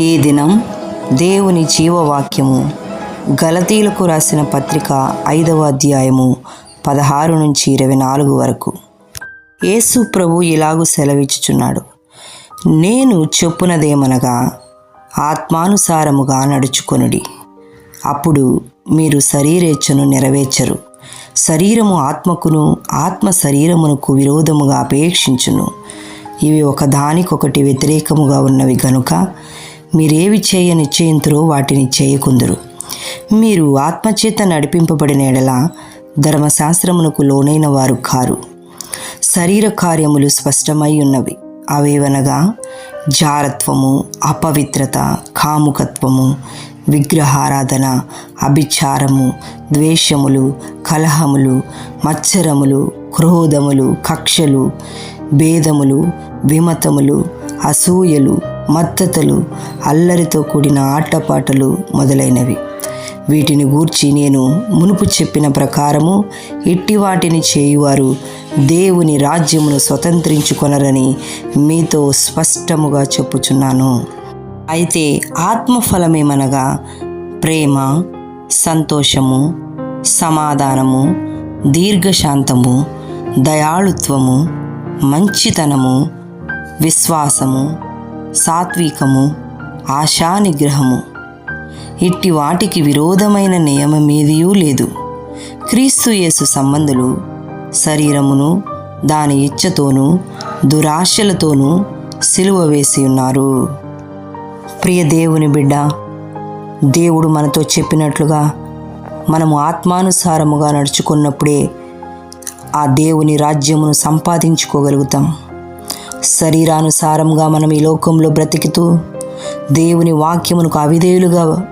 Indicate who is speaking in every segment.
Speaker 1: ఈ దినం దేవుని జీవవాక్యము. గలతీలకు రాసిన పత్రిక ఐదవ అధ్యాయము పదహారు నుంచి ఇరవై నాలుగు వరకు. యేసు ప్రభు ఇలాగూ సెలవిచ్చుచున్నాడు. నేను చెప్పునదేమనగా ఆత్మానుసారముగా నడుచుకొనుడి. అప్పుడు మీరు శరీరేచ్ఛను నెరవేర్చరు. శరీరము ఆత్మకును ఆత్మ శరీరమునకు విరోధముగా అపేక్షించును. ఇవి ఒకదానికొకటి వ్యతిరేకముగా ఉన్నవి గనుక మీరేవి చేయ నిశ్చయింతురో వాటిని చేయకుందురు. మీరు ఆత్మచేత నడిపింపబడిన ఎడల ధర్మశాస్త్రమునకు లోనైన వారు కారు. శరీర కార్యములు స్పష్టమై ఉన్నవి. అవేవనగా? జారత్వము అపవిత్రత కాముకత్వము విగ్రహారాధన అభిచారము ద్వేషములు కలహములు మత్సరములు క్రోధములు కక్షలు భేదములు విమతములు అసూయలు మత్తతలు అల్లరితో కూడిన ఆటపాటలు మొదలైనవి. వీటిని గూర్చి నేను మునుపు చెప్పిన ప్రకారము ఇట్టి వాటిని చేయువారు దేవుని రాజ్యమును స్వతంత్రించుకొనరని మీతో స్పష్టముగా చెప్పుచున్నాను. అయితే ఆత్మఫలమేమనగా ప్రేమ సంతోషము సమాధానము దీర్ఘశాంతము దయాళుత్వము మంచితనము విశ్వాసము సాత్వికము ఆశానిగ్రహము. ఇట్టి వాటికి విరోధమైన నియమమేదియూ లేదు. క్రీస్తుయేసు సంబంధులు శరీరమును దాని ఇచ్చతోనూ దురాశలతోనూ సిలువ వేసి ఉన్నారు. ప్రియ దేవుని బిడ్డ దేవుడు మనతో చెప్పినట్లుగా మనము ఆత్మానుసారముగా నడుచుకున్నప్పుడే ఆ దేవుని రాజ్యమును సంపాదించుకోగలుగుతాం. శరీరానుసారంగా మనం ఈ లోకంలో బ్రతికితూ దేవుని వాక్యమునకు అవిధేయులుగా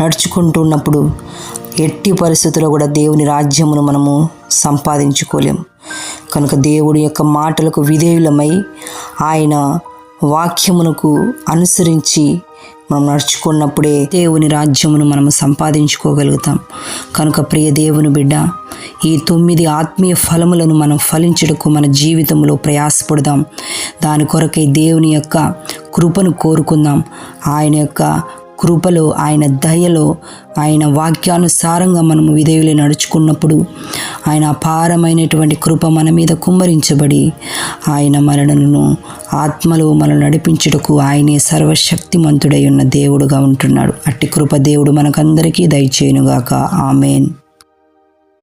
Speaker 1: నడుచుకుంటున్నప్పుడు ఎట్టి పరిస్థితుల్లో కూడా దేవుని రాజ్యమును మనము సంపాదించుకోలేం. కనుక దేవుడి యొక్క మాటలకు విధేయులమై ఆయన వాక్యమునకు అనుసరించి మనం నడుచుకున్నప్పుడే దేవుని రాజ్యమును మనం సంపాదించుకోగలుగుతాం. కనుక ప్రియ దేవుని బిడ్డ ఈ తొమ్మిది ఆత్మీయ ఫలములను మనం ఫలించుటకు మన జీవితంలో ప్రయాసపడదాం. దాని కొరకై దేవుని యొక్క కృపను కోరుకుందాం. ఆయన యొక్క కృపలో ఆయన దయలో ఆయన వాక్యానుసారంగా మనము విధేయులు నడుచుకున్నప్పుడు ఆయన అపారమైనటువంటి కృప మన మీద కుమ్మరించబడి ఆయన మనలను ఆత్మలో మనల్ని నడిపించుటకు ఆయనే సర్వశక్తిమంతుడై ఉన్న దేవుడుగా ఉంటున్నాడు. అట్టి కృప దేవుడు మనకందరికీ దయచేయునుగాక. ఆమెన్.